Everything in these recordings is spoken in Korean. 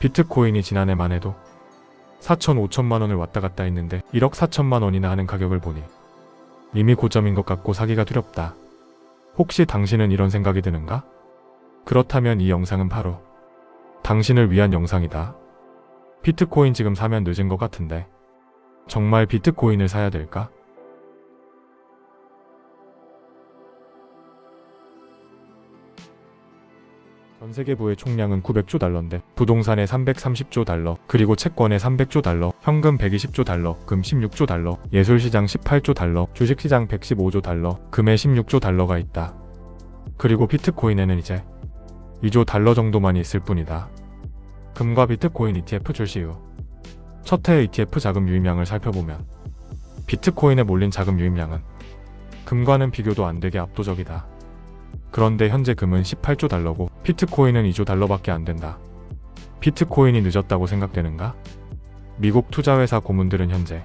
비트코인이 지난해만 해도 4천 5천만 원을 왔다 갔다 했는데 1억 4천만 원이나 하는 가격을 보니 이미 고점인 것 같고 사기가 두렵다. 혹시 당신은 이런 생각이 드는가? 그렇다면 이 영상은 바로 당신을 위한 영상이다. 비트코인 지금 사면 늦은 것 같은데 정말 비트코인을 사야 될까? 전 세계 부의 총량은 900조 달러인데 부동산에 330조 달러, 그리고 채권에 300조 달러, 현금 120조 달러, 금 16조 달러, 예술시장 18조 달러, 주식시장 115조 달러, 금에 16조 달러가 있다. 그리고 비트코인에는 이제 2조 달러 정도만 있을 뿐이다. 금과 비트코인 ETF 출시 후 첫 해 ETF 자금 유입량을 살펴보면 비트코인에 몰린 자금 유입량은 금과는 비교도 안 되게 압도적이다. 그런데 현재 금은 18조 달러고 비트코인은 2조 달러밖에 안 된다. 비트코인이 늦었다고 생각되는가? 미국 투자회사 고문들은 현재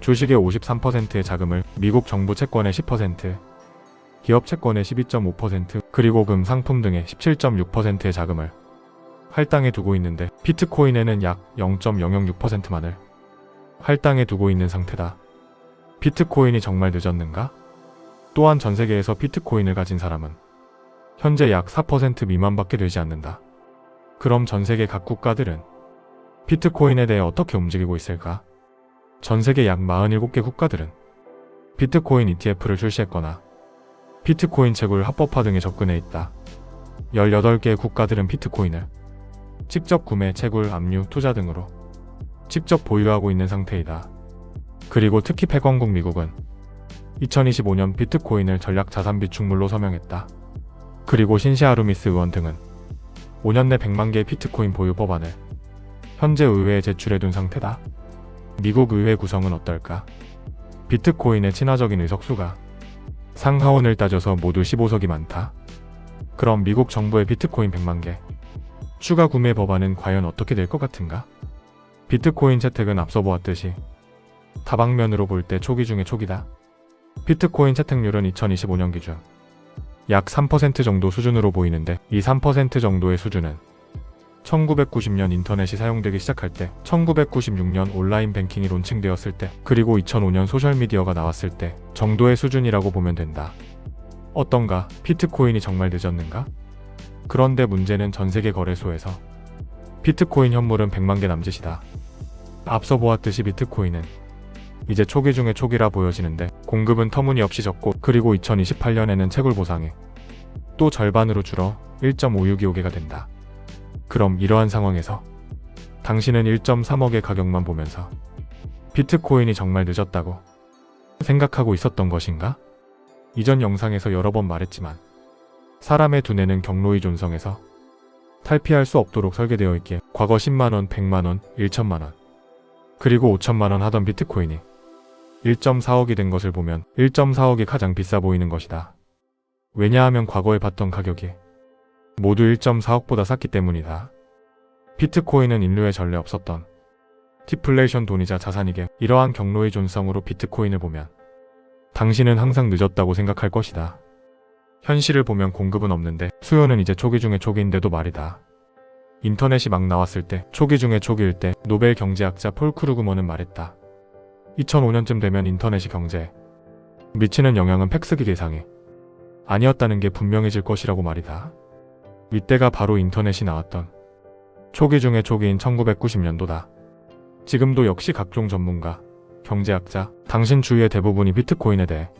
주식의 53%의 자금을 미국 정부 채권의 10%, 기업 채권의 12.5%, 그리고 금 상품 등의 17.6%의 자금을 할당해 두고 있는데 비트코인에는 약 0.006%만을 할당해 두고 있는 상태다. 비트코인이 정말 늦었는가? 또한 전 세계에서 비트코인을 가진 사람은 현재 약 4% 미만밖에 되지 않는다. 그럼 전 세계 각 국가들은 비트코인에 대해 어떻게 움직이고 있을까? 전 세계 약 47개 국가들은 비트코인 ETF를 출시했거나 비트코인 채굴 합법화 등에 접근해 있다. 18개의 국가들은 비트코인을 직접 구매, 채굴, 압류, 투자 등으로 직접 보유하고 있는 상태이다. 그리고 특히 패권국 미국은 2025년 비트코인을 전략 자산 비축물로 서명했다. 그리고 신시아루미스 의원 등은 5년 내 100만 개의 비트코인 보유 법안을 현재 의회에 제출해둔 상태다. 미국 의회 구성은 어떨까? 비트코인의 친화적인 의석수가 상하원을 따져서 모두 15석이 많다. 그럼 미국 정부의 비트코인 100만 개 추가 구매 법안은 과연 어떻게 될 것 같은가? 비트코인 채택은 앞서 보았듯이 다방면으로 볼 때 초기 중에 초기다. 비트코인 채택률은 2025년 기준 약 3% 정도 수준으로 보이는데 이 3% 정도의 수준은 1990년 인터넷이 사용되기 시작할 때, 1996년 온라인 뱅킹이 론칭되었을 때, 그리고 2005년 소셜미디어가 나왔을 때 정도의 수준이라고 보면 된다. 어떤가? 비트코인이 정말 늦었는가? 그런데 문제는 전 세계 거래소에서 비트코인 현물은 100만 개 남짓이다. 앞서 보았듯이 비트코인은 이제 초기 중에 초기라 보여지는데 공급은 터무니없이 적고 그리고 2028년에는 채굴 보상이 또 절반으로 줄어 1.562억개가 된다. 그럼 이러한 상황에서 당신은 1.3억의 가격만 보면서 비트코인이 정말 늦었다고 생각하고 있었던 것인가? 이전 영상에서 여러 번 말했지만 사람의 두뇌는 경로의 존성에서 탈피할 수 없도록 설계되어 있기에 과거 10만원, 100만원, 1천만원 그리고 5천만원 하던 비트코인이 1.4억이 된 것을 보면 1.4억이 가장 비싸 보이는 것이다. 왜냐하면 과거에 봤던 가격이 모두 1.4억보다 쌌기 때문이다. 비트코인은 인류에 전례 없었던 디플레이션 돈이자 자산이게 이러한 경로의 존성으로 비트코인을 보면 당신은 항상 늦었다고 생각할 것이다. 현실을 보면 공급은 없는데 수요는 이제 초기 중에 초기인데도 말이다. 인터넷이 막 나왔을 때 초기 중에 초기일 때 노벨 경제학자 폴 크루그먼은 말했다. 2005년쯤 되면 인터넷이 경제에 미치는 영향은 팩스기 계상이 아니었다는 게 분명해질 것이라고 말이다. 이때가 바로 인터넷이 나왔던 초기 중에 초기인 1990년도다. 지금도 역시 각종 전문가, 경제학자, 당신 주위의 대부분이 비트코인에 대해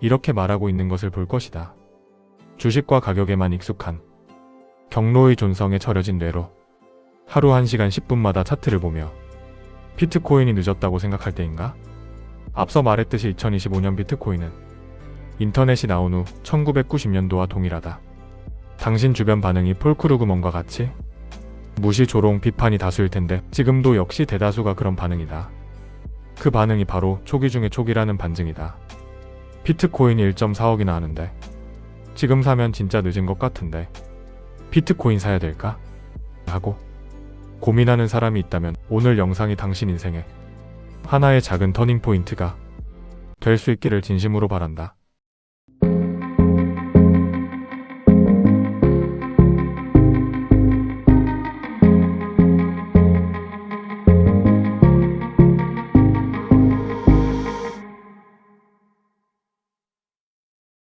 이렇게 말하고 있는 것을 볼 것이다. 주식과 가격에만 익숙한 경로의 존성에 처려진 뇌로 하루 1시간 10분마다 차트를 보며 비트코인이 늦었다고 생각할 때인가? 앞서 말했듯이 2025년 비트코인은 인터넷이 나온 후 1990년도와 동일하다. 당신 주변 반응이 폴크루그먼과 같이 무시, 조롱, 비판이 다수일 텐데 지금도 역시 대다수가 그런 반응이다. 그 반응이 바로 초기 중에 초기라는 반증이다. 비트코인이 1.4억이나 하는데 지금 사면 진짜 늦은 것 같은데 비트코인 사야 될까? 하고 고민하는 사람이 있다면 오늘 영상이 당신 인생에 하나의 작은 터닝 포인트가 될 수 있기를 진심으로 바란다.